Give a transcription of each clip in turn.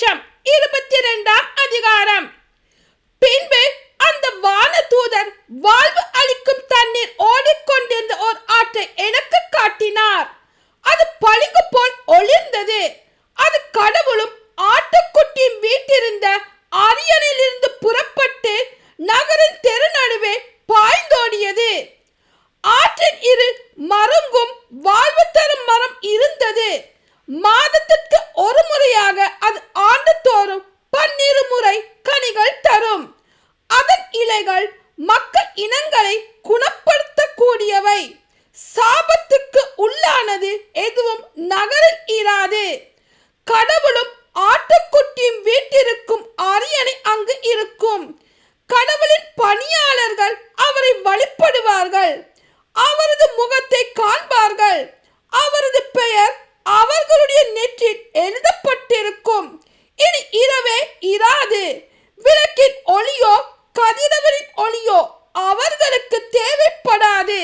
சுவிசேஷம் இருபத்தி இரண்டாம் அதிகாரம் அதன் மக்கள் இனங்களை குணப்படுத்தக்கூடியவை. சாபத்துக்கு உள்ளானது எதுவும் நகரில் இராது. கடவுளும் ஆட்டுக்குட்டியும் வீட்டிருக்கும் அரியணை அங்கு இருக்கும். கடவுளின் பணியாளர்கள் அவரை வழிபடுவார்கள். அவரது முகத்தை காண்பார்கள். அவரது பெயர் அவர்களுடைய நெற்றில் எழுதப்பட்டிருக்கும். இனி இரவே இராது. விளக்கின் ஒளியோ கதிரவனின் ஒளியோ அவர்களுக்கு தேவைப்படாது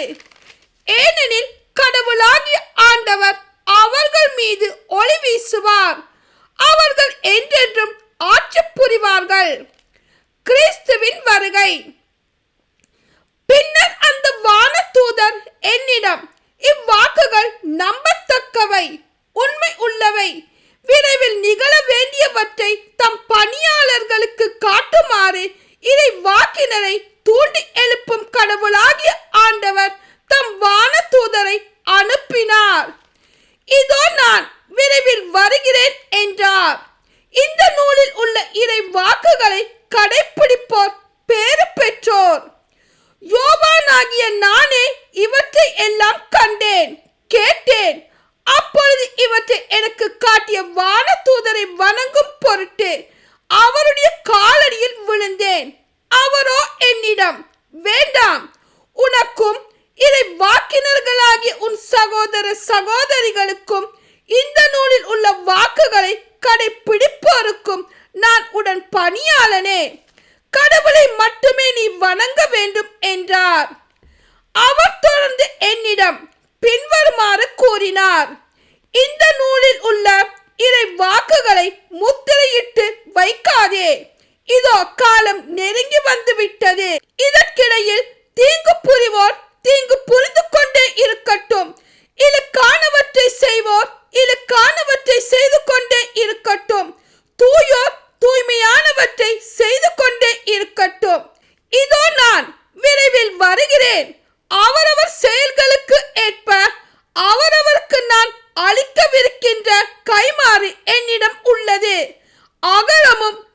ஏனெனில் கடவுளாகிய ஆண்டவர் அவர்கள் மீது ஒளி வீசுவார் அவர்கள் என்றென்றும் ஆட்சி புரிவார்கள் கிறிஸ்துவின் வருகை. பின்னர் அந்த வானதூதர் என்னிடம் இவ்வாக்குகள் நம்பத்தக்கவை உண்மை உள்ளவை. விரைவில் நிகழ வேண்டியவற்றை தம் பணியாளர்களுக்கு காட்டுமாறு இதை வாக்கினரை தூண்டி எழுப்பும் கடவுளாகிய ஆண்டவர் தம் வானதூதரை அனுப்பினார். இதோ நான் விரைவில் வருகிறேன் என்றார். இந்த நூலில் உள்ள இறை வாக்குகளை கடைபிடிப்போர் பேறு பெற்றோர். யோவானாகிய நானே இவற்றை எல்லாம் கண்டேன் கேட்டேன். அப்பொழுது இவற்றை எனக்கு காட்டிய வானதூதரை வணங்கும் பொருட்டு அவருடைய காலடியில் விழுந்தேன். அவரோ என்னிடம் வேண்டாம் உனக்கும் இதை வாக்கினர்களாகிய உன் சகோதர சகோதரிகளுக்கும் இந்த நூலில் உள்ள வாக்குகளை கடைபிடிப்போருக்கும் நான் உடன் பணியாளனே கடவுளை மட்டுமே நீ வணங்க வேண்டும் என்றார். அவர் தொடர்ந்து என்னிடம் பின்வருமாறு கூறினார். இந்த நூலில் உள்ள இறை வாக்குகளை முத்திரையிட்டு வைக்காதே. இதோ காலம் நெருங்கி வந்து விட்டது இதற்கிடையில் தீங்கு புரிவோர் தீங்கு புரிந்து கொண்டே இருக்கட்டும். இலக்கானவற்றை செய்வோர் இலக்கானவற்றை செய்து கொண்டே இருக்கட்டும். தூயோர் தூய்மையானவற்றை செய்து கொண்டே இருக்கட்டும். இதோ நான் விரைவில் வருகிறேன். அவரவர் செயல்களுக்கு ஏற்ப அவரவருக்கு நான் அளிக்கவிருக்கின்ற கைமாறு என்னிடம் உள்ளது. அகலமும்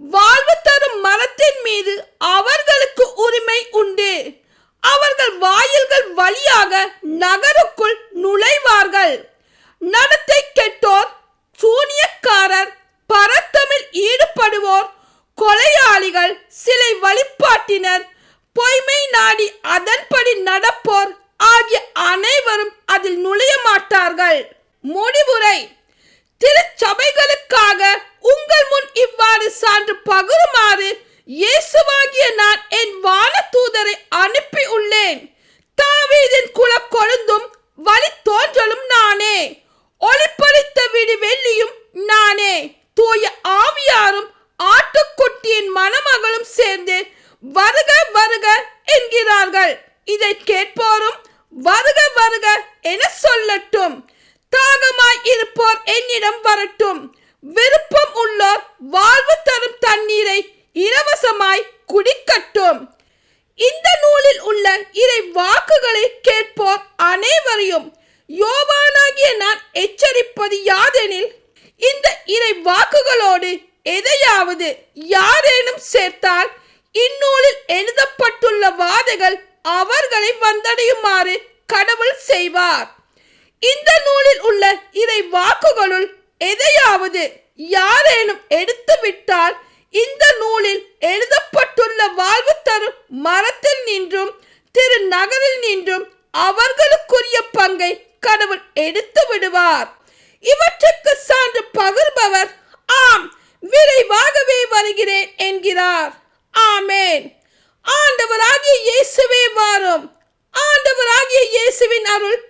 வாழ்வு தரும் மரத்தின் மீது அவர்களுக்கு உரிமை உண்டு. அவர்கள் வாயில்கள் வழியாக நகருக்குள் நுழைவார்கள். நடத்தை கெட்டோர் சூனியக்காரர் பரத்தமில் ஈடுபடுவோர் கொலையாளிகள் சிலை வழிபாட்டினர் பொய்மை நாடி அதன்படி நடப்போர் ஆகிய அனைவரும் அதில் நுழைய மாட்டார்கள். முடிவுரை. திருச்சபைகளுக்காக உங்கள் முன் இவ்வாறு சான்று பகிருமாறு இயேசுவாகிய நான் என் வானதூதரை அனுப்பி உள்ளேன். தாவீதின் குல கொழுந்தும் வழி தோன்றலும் நானே. ஒளிப்பளித்த விடி வெள்ளியும் நானே. தூய ஆவியாரும் ஆட்டுக்குட்டியின் மணமகளும் சேர்ந்து வருக வருக என்கிறார்கள். இதை கேட்போரும் வருக வருக என சொல்லட்டும். தாகமாய் இருப்போர் என்னிடம் வரட்டும். விருப்பம் உள்ளோர் வாழ்வு தரும் தண்ணீரை இலவசமாய் குடிக்கட்டும். இந்த நூலில் உள்ள இறை வாக்குகளை கேட்போர் அனைவரையும். யோவானாகிய நான் எச்சரிப்பது யாதெனில் இந்த இறை வாக்குகளோடு எதையாவது யாரேனும் சேர்த்தால் இந்நூலில் எழுதப்பட்டுள்ள வாதைகள் அவர்களை வந்தடையுமாறு கடவுள் செய்வார். இந்த நூலில் உள்ள இறை வாக்குகளுள் எதையாவது யாரேனும் எடுத்துவிட்டால் இந்த நூலில் எழுதப்பட்டுள்ள வாழ்வு தரும் மரத்தில் நின்றும் திரு நகரில் நின்றும் அவர்களுக்குரிய பங்கை கடவுள் எடுத்து விடுவார். இவற்றுக்கு சான்று பகிர்பவர் ஆம் விரைவாகவே வருகிறேன் என்கிறார். ஆமேன். ஆண்டவராகிய இயேசுவே வாரும். ஆண்டவராகிய இயேசுவின் அருள்